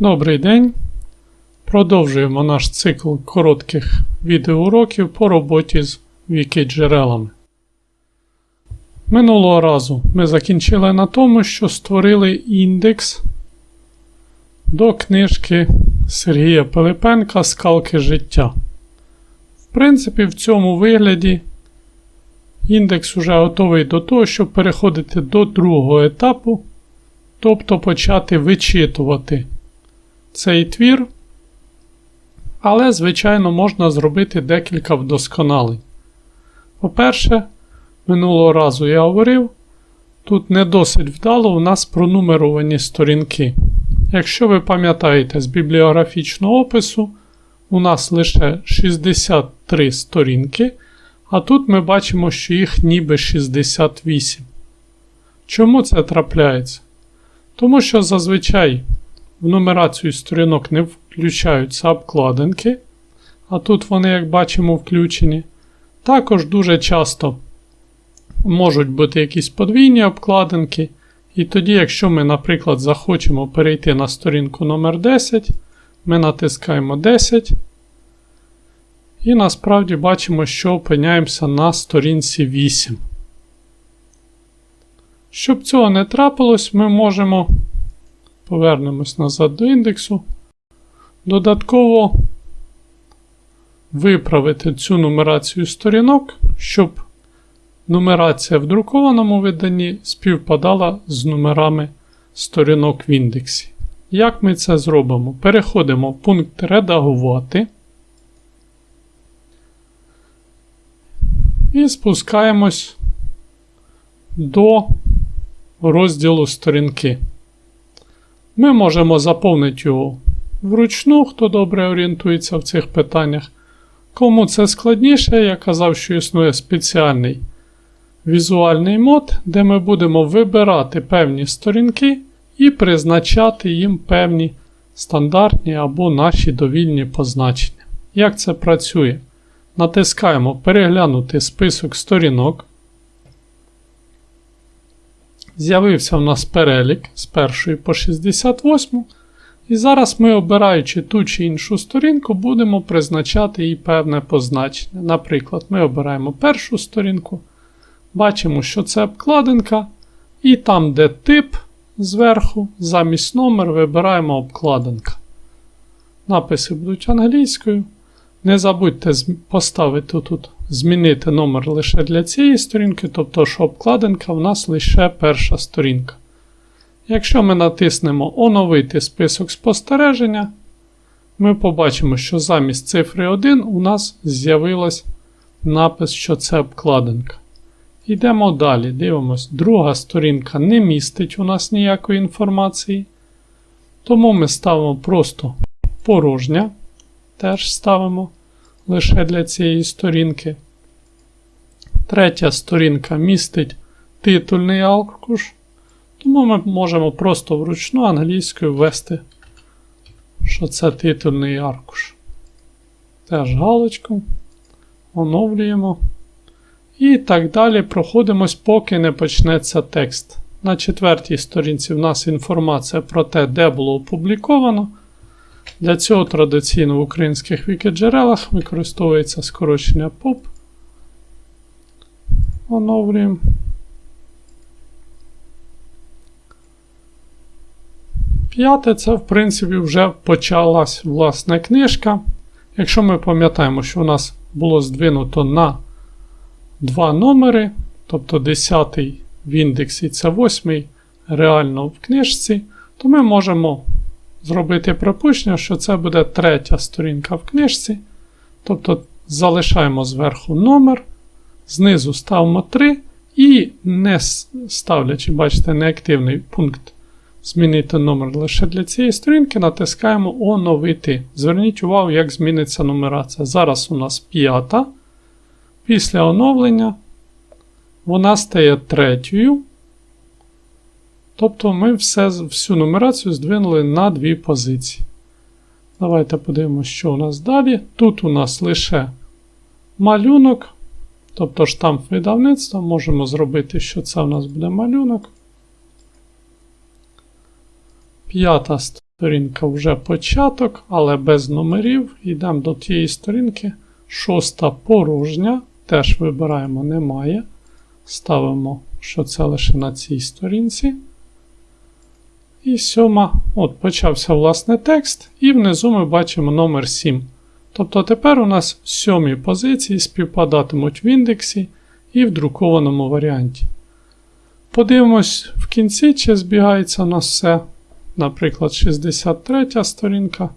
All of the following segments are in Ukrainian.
Добрий день. Продовжуємо наш цикл коротких відеоуроків по роботі з вікіджерелами. Минулого разу ми закінчили на тому, що створили індекс до книжки Сергія Пилипенка Скалки життя. В принципі, в цьому вигляді індекс уже готовий до того, щоб переходити до другого етапу, тобто почати вичитувати цей твір. Але, звичайно, можна зробити декілька вдосконалень. По-перше, минулого разу я говорив, тут не досить вдало у нас пронумеровані сторінки. Якщо ви пам'ятаєте з бібліографічного опису, у нас лише 63 сторінки, а тут ми бачимо, що їх ніби 68. Чому це трапляється? Тому що зазвичай в нумерацію сторінок не включаються обкладинки, а тут вони, як бачимо, включені. Також дуже часто можуть бути якісь подвійні обкладинки. І тоді, якщо ми, наприклад, захочемо перейти на сторінку номер 10, ми натискаємо 10. І насправді бачимо, що опиняємося на сторінці 8. Щоб цього не трапилось, ми можемо повернемось назад до індексу. Додатково виправити цю нумерацію сторінок, щоб нумерація в друкованому виданні співпадала з номерами сторінок в індексі. Як ми це зробимо? Переходимо в пункт Редагувати і спускаємось до розділу сторінки. Ми можемо заповнити його вручну, хто добре орієнтується в цих питаннях. Кому це складніше, я казав, що існує спеціальний візуальний мод, де ми будемо вибирати певні сторінки і призначати їм певні стандартні або наші довільні позначення. Як це працює? Натискаємо Переглянути список сторінок. З'явився в нас перелік з 1 по 68. І зараз ми, обираючи ту чи іншу сторінку, будемо призначати їй певне позначення. Наприклад, ми обираємо першу сторінку, бачимо, що це обкладинка, і там, де тип зверху, замість номер вибираємо обкладинка. Написи будуть англійською. Не забудьте поставити тут змінити номер лише для цієї сторінки, тобто, що обкладинка в нас лише перша сторінка. Якщо ми натиснемо Оновити список спостереження, ми побачимо, що замість цифри 1 у нас з'явилось напис, що це обкладинка. Йдемо далі, дивимось, друга сторінка не містить у нас ніякої інформації. Тому ми ставимо просто порожня. Теж ставимо лише для цієї сторінки. Третя сторінка містить титульний аркуш. Тому ми можемо просто вручну англійською ввести, що це титульний аркуш. Теж галочку. Оновлюємо. І так далі проходимось, поки не почнеться текст. На четвертій сторінці в нас інформація про те, де було опубліковано. Для цього традиційно в українських вікіджерелах використовується скорочення POP. Оновлюємо. П'яте, це, в принципі, вже почалась власна книжка. Якщо ми пам'ятаємо, що у нас було здвинуто на два номери, тобто 10 в індексі це 8 реально в книжці, то ми можемо зробити припущення, що це буде третя сторінка в книжці. Тобто залишаємо зверху номер, знизу ставимо 3 і не ставлячи, бачите, неактивний пункт змінити номер лише для цієї сторінки, натискаємо Оновити. Зверніть увагу, як зміниться нумерація. Зараз у нас п'ята. Після оновлення вона стає третьою. Тобто ми все, всю нумерацію здвинули на дві позиції. Давайте подивимося, що у нас далі. Тут у нас лише малюнок, тобто штамп видавництва. Можемо зробити, що це у нас буде малюнок. П'ята Сторінка вже початок, але без номерів. Йдемо до тієї сторінки. Шоста порожня. Теж вибираємо немає. Ставимо, що це лише на цій сторінці. І сьома. От, почався власне текст, і внизу ми бачимо номер 7. Тобто тепер у нас сьомі позиції співпадатимуть в індексі і в друкованому варіанті. Подивимось в кінці, чи збігається у нас все. Наприклад, 63 сторінка.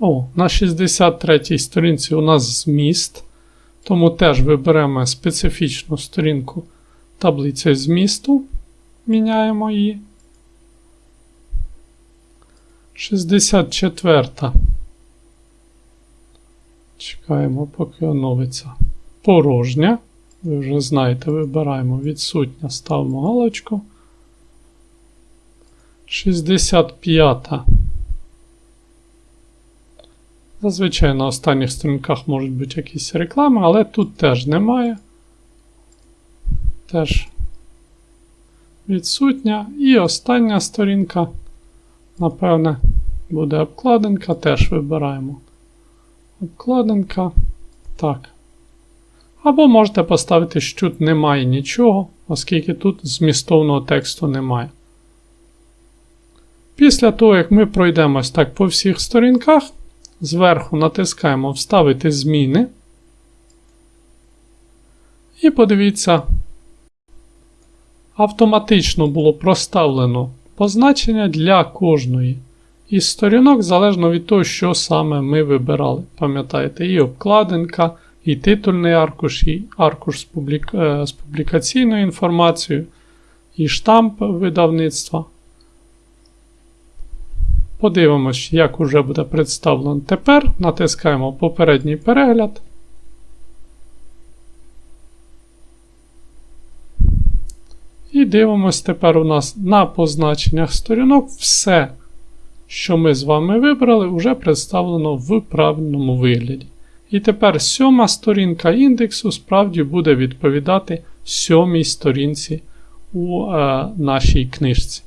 О, на 63 сторінці у нас зміст. Тому теж виберемо специфічну сторінку таблиці змісту. Міняємо її. 64. Чекаємо, поки оновиться. Порожня. Ви вже знаєте, вибираємо відсутня, ставимо галочку. 65. Зазвичай на останніх сторінках можуть бути якісь реклами, але тут теж немає. Теж відсутня. І остання сторінка, напевне, буде обкладинка, теж вибираємо. Обкладинка. Так. Або можете поставити, що тут немає нічого, оскільки тут змістовного тексту немає. Після того, як ми пройдемось так по всіх сторінках, зверху натискаємо Вставити зміни. І подивіться, автоматично було проставлено позначення для кожної із сторінок, залежно від того, що саме ми вибирали. Пам'ятаєте, і обкладинка, і титульний аркуш, і аркуш з, публік... е, з публікаційною інформацією, і штамп видавництва. Подивимось, як уже буде представлено тепер. Натискаємо попередній перегляд. І дивимось тепер у нас на позначеннях сторінок все, що ми з вами вибрали, вже представлено в правильному вигляді. І тепер сьома сторінка індексу справді буде відповідати сьомій сторінці у е, нашій книжці.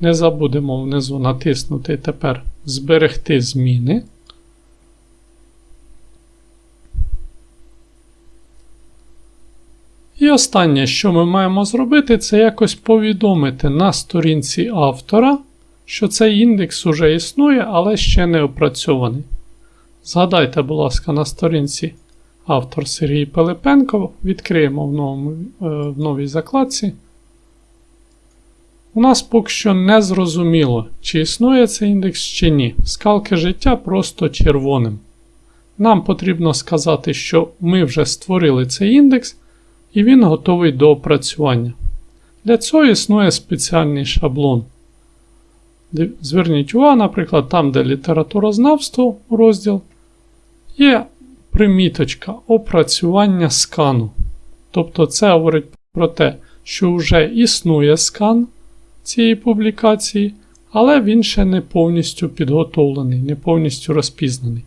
Не забудемо внизу натиснути тепер Зберегти зміни. І останнє, що ми маємо зробити, це якось повідомити на сторінці автора, що цей індекс уже існує, але ще не опрацьований. Згадайте, будь ласка, на сторінці автор Сергій Пилипенко. Відкриємо в, новому, е, в новій закладці. У нас поки що не зрозуміло, чи існує цей індекс чи ні. Скалки життя просто червоним. Нам потрібно сказати, що ми вже створили цей індекс, і він готовий до опрацювання. Для цього існує спеціальний шаблон. Зверніть увагу, наприклад, там, де літературознавство розділ, є приміточка опрацювання скану. Тобто це говорить про те, що вже існує скан цієї публікації, але він ще не повністю підготовлений, не повністю розпізнаний.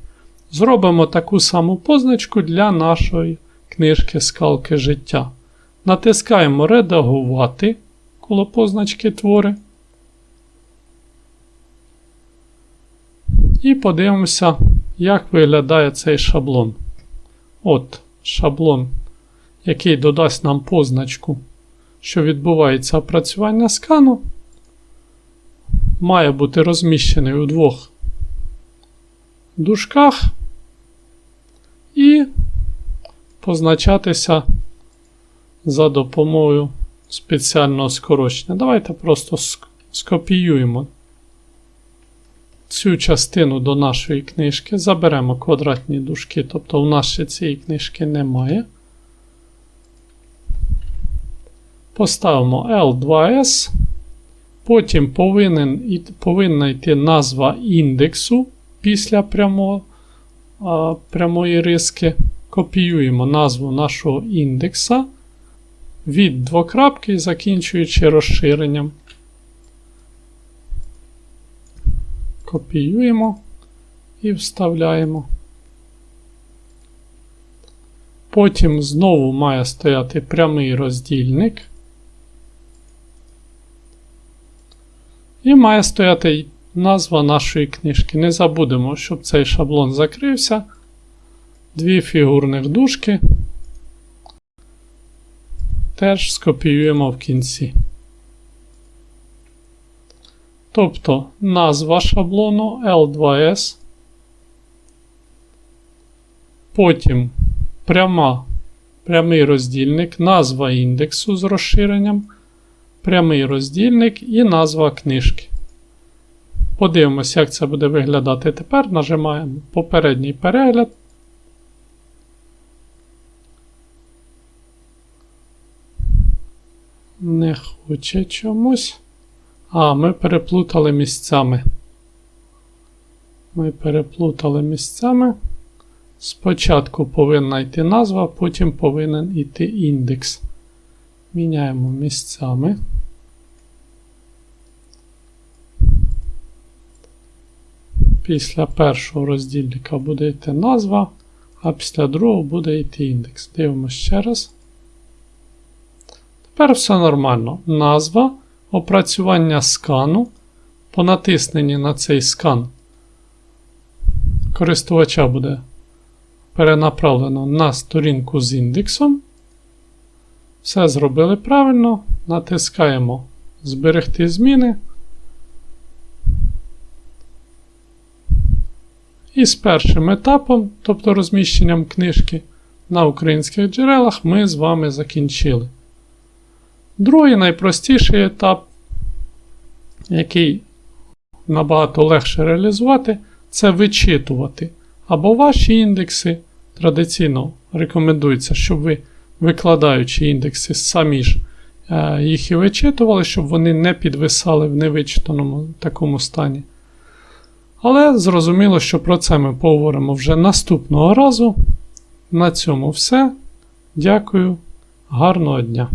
Зробимо таку саму позначку для нашої книжки Скалки життя. Натискаємо Редагувати коло позначки твори. І подивимося, як виглядає цей шаблон. От шаблон, який додасть нам позначку, що відбувається опрацювання скану, має бути розміщений у двох дужках і позначатися за допомогою спеціального скорочення. Давайте просто скопіюємо цю частину до нашої книжки, заберемо квадратні дужки, тобто в нас ще цієї книжки немає. Поставимо L2S. Потім повинен, повинна йти назва індексу після прямо, прямої риски. Копіюємо назву нашого індекса від двокрапки, закінчуючи розширенням. Копіюємо і вставляємо. Потім знову має стояти прямий роздільник. І має стояти назва нашої книжки. Не забудемо, щоб цей шаблон закрився. Дві фігурних дужки. Теж скопіюємо в кінці. Тобто назва шаблону L2S. Потім пряма, прямий роздільник, назва індексу з розширенням, прямий роздільник і назва книжки. Подивимося, як це буде виглядати тепер. Нажимаємо попередній перегляд. Не хоче чомусь. А, ми переплутали місцями. Ми переплутали місцями. Спочатку повинна йти назва, потім повинен йти індекс. Міняємо місцями. Після першого роздільника буде йти назва, а після другого буде йти індекс. Дивимося ще раз. Тепер все нормально. Назва, опрацювання скану. По натисненні на цей скан користувача буде перенаправлено на сторінку з індексом. Все зробили правильно. Натискаємо Зберегти зміни. І з першим етапом, тобто розміщенням книжки на українських джерелах, ми з вами закінчили. Другий найпростіший етап, який набагато легше реалізувати, це вичитувати. Або ваші індекси. Традиційно рекомендується, щоб ви, викладаючи індекси, самі ж е, їх і вичитували, щоб вони не підвисали в невичитаному такому стані. Але зрозуміло, що про це ми поговоримо вже наступного разу. На цьому все. Дякую, гарного дня!